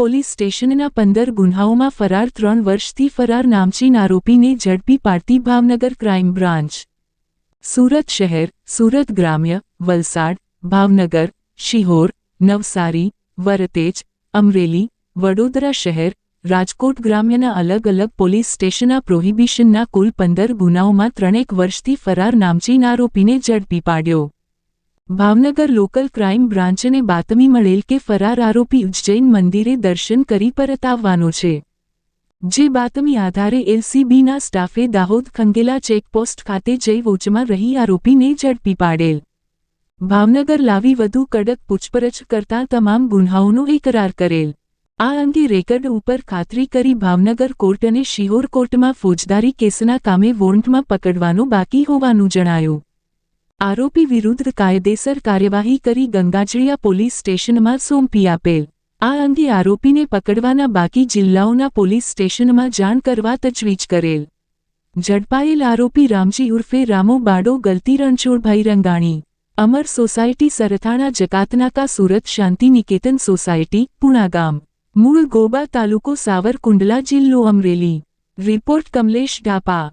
Police સ્ટેશનના પંદર ગુન્હાઓમાં ફરાર ત્રણ વર્ષથી ફરાર નામચીન આરોપીને ઝડપી પાડતી ભાવનગર ક્રાઇમ બ્રાન્ચ. સુરત શહેર, સુરત ગ્રામ્ય, વલસાડ, ભાવનગર, શિહોર, નવસારી, વરતેજ, અમરેલી, વડોદરા શહેર, રાજકોટ ગ્રામ્યના અલગ અલગ પોલીસ સ્ટેશનના પ્રોહિબિશનના કુલ પંદર ગુનાઓમાં ત્રણેક વર્ષથી ફરાર નામચીન આરોપીને ઝડપી પાડ્યો. ભાવનગર લોકલ ક્રાઇમ બ્રાન્ચને બાતમી મળેલ કે ફરાર આરોપી ઉજ્જૈન મંદિરે દર્શન કરી પરત આવવાનો છે. જે બાતમી આધારે એલસીબીના સ્ટાફે દાહોદ ખંગેલા ચેકપોસ્ટ ખાતે જઈ વોચમાં રહી આરોપીને ઝડપી પાડેલ. ભાવનગર લાવી વધુ કડક પૂછપરછ કરતા તમામ ગુન્હાઓનો એકરાર કરેલ. આ અંગે રેકર્ડ ઉપર ખાતરી કરી ભાવનગર કોર્ટ અને શિહોર કોર્ટમાં ફોજદારી કેસના કામે વોરંટમાં પકડવાનું બાકી હોવાનું જણાયું. આરોપી વિરુદ્ધ કાયદેસર કાર્યવાહી કરી ગંગાજળિયા પોલીસ સ્ટેશનમાં સોંપી આપેલ. આ અંગે આરોપીને પકડવાના બાકી જિલ્લાઓના પોલીસ સ્ટેશનમાં જાણ કરવા તજવીજ કરેલ. ઝડપાયેલ આરોપી રામજી ઉર્ફે રામો બાડો ગલતી રણછોડભાઈ રંગાણી. અમર સોસાયટી સરથાણા જકાતનાકા સુરત શાંતિ નિકેતન સોસાયટી પુણાગામ મૂળ ગોબા તાલુકો સાવરકુંડલા જિલ્લો અમરેલી. રિપોર્ટ કમલેશ ઢાપા.